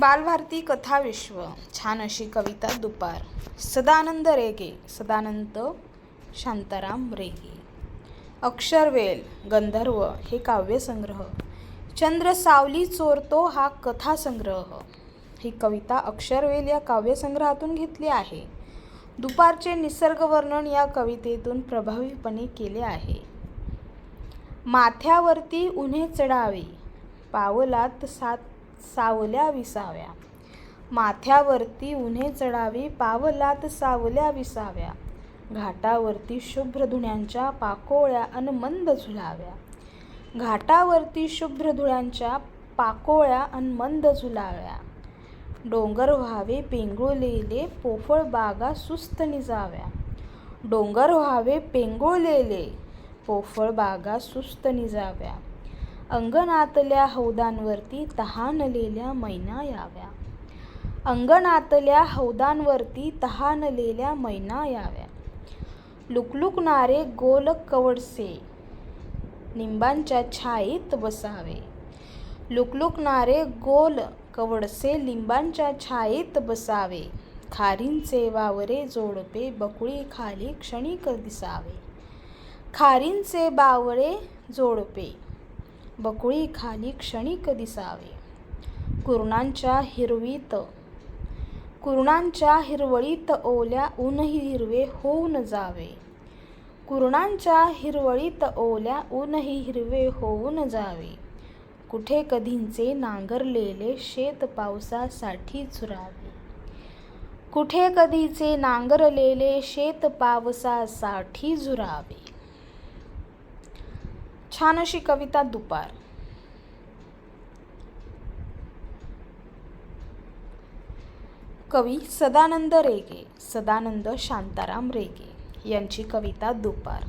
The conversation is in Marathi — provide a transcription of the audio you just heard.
बालभारती कथा विश्व. छान अशी कविता दुपार. सदानंद रेगे सदानंद शांताराम रेगे. अक्षरवेल गंधर्व हे काव्यसंग्रह चंद्र सावली चोरतो हा कथासंग्रह ही कविता अक्षरवेल या काव्यसंग्रहातून घेतली आहे. दुपारचे निसर्ग वर्णन या कवितेतून प्रभावीपणे केले आहे. माथ्यावरती उन्हे चढावे. पावलात सात सावल्या विसाव्या. माथ्यावरती उन्हे चढावी पावलात सावल्या विसाव्या. घाटावरती शुभ्र धुण्यांच्या पाकोळ्या अन मंद झुलाव्या. घाटावरती शुभ्र धुळ्यांच्या पाकोळ्या अन मंद झुलाव्या. डोंगर व्हावे पेंगुळलेले पोफळ बागा सुस्त निजाव्या. डोंगर व्हावे पेंगुळलेले पोफळ बागा सुस्त निजाव्या. अंगणातल्या हौदांवरती तहानलेल्या मैना याव्या. अंगणातल्या हौदांवरती तहानलेल्या मैना याव्या. लुकलुकणारे गोल कवडसे लिंबांच्या छायेत बसावे. लुकलुकणारे गोल कवडसे लिंबांच्या छायेत बसावे. खारींचे वावरे जोडपे बकुळी खाली क्षणिक दिसावे. खारींचे बावळे जोडपे बकुळी खाली क्षणिक दिसावे कुरणांच्या हिरवीत कुरणांच्या हिरवळीत ओल्या ऊनही हिरवे होऊन जावे. कुरणांच्या हिरवळीत ओल्या ऊनही हिरवे होऊन जावे. कुठे कधींचे नांगरलेले शेत पावसासाठी झुरावे कुठे कधीचे नांगरलेले शेत पावसासाठी झुरावे. छान अशी कविता दुपार. कवी सदानंद रेगे सदानंद शांताराम रेगे यांची कविता दुपार.